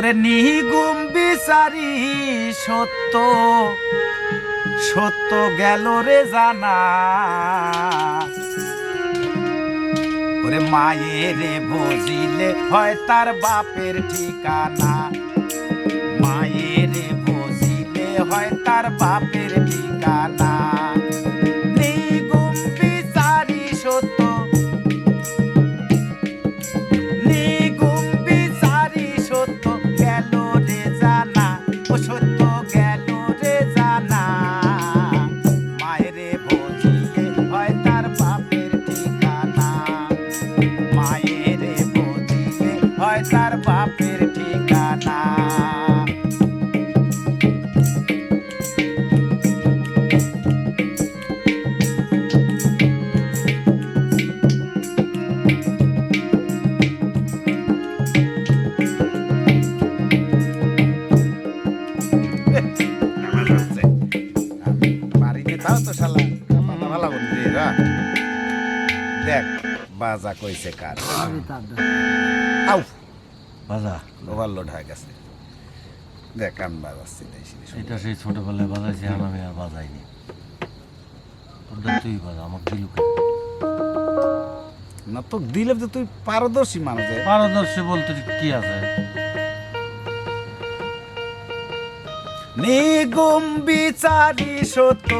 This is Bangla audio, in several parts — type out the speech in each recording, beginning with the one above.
ওরে নিগুম বিচারি, সত্য সত্য গেল রে জানা। ওরে মায়েরে বুঝিলে হয় তার বাপের ঠিকানা। মায়েরে বুঝিলে হয় তার বাপের ঠিকানা। হয় তার বাপের ঠিকানা হচ্ছে। আমি বাড়িতে তাও তো বাজা ওভারলোড হয়ে গেছে। দেখ আমি বাজাচ্ছি তাই। এটা সেই ছোটবেলায় বাজাইছি আর আমি আর বাজাইনি। তুই বাজা আমার দিলু না তো দিলে তো তুই পারদর্শী মানুষ পারদর্শী বলতে কি আছে? নিগুম বিচারি সত্য।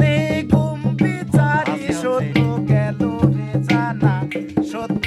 নিগুম বিচারি সত্য গেল রে জানা। সত্য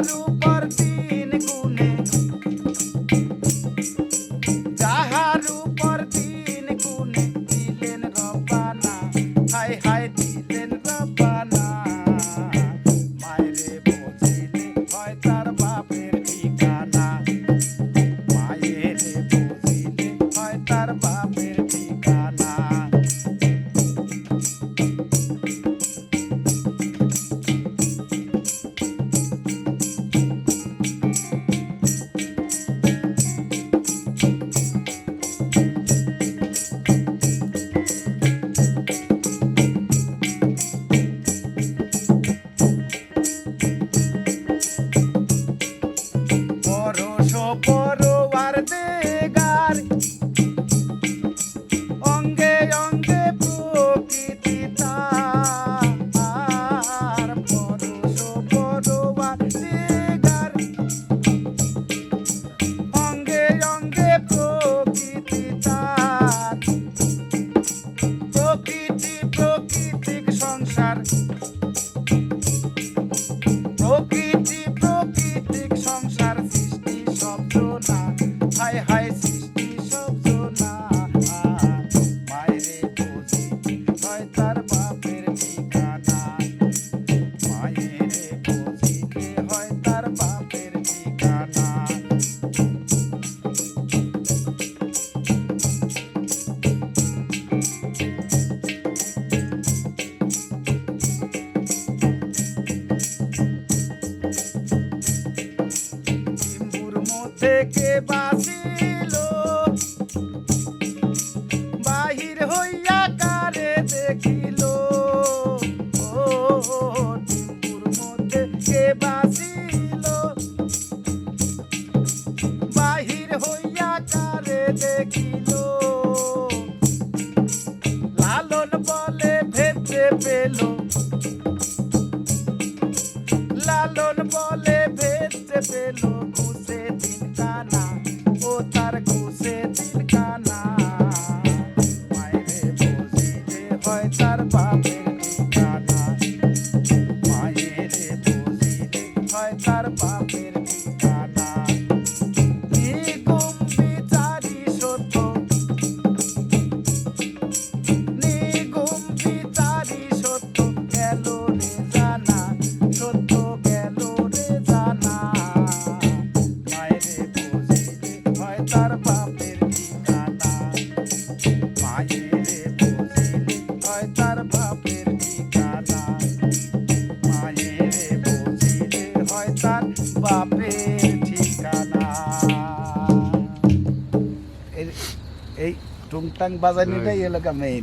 Manu. পর থেকে বাঁচিল। বাহির হইয়া কারে দেখিল। টিপুর মধ্যে কে বাঁচিল? বাহির হইয়া কারে দেখিল। লালন বলে ভেতে পেল। লালন বলে ভেতে পেল fight. Tungtang bazaar nila yung lagamay.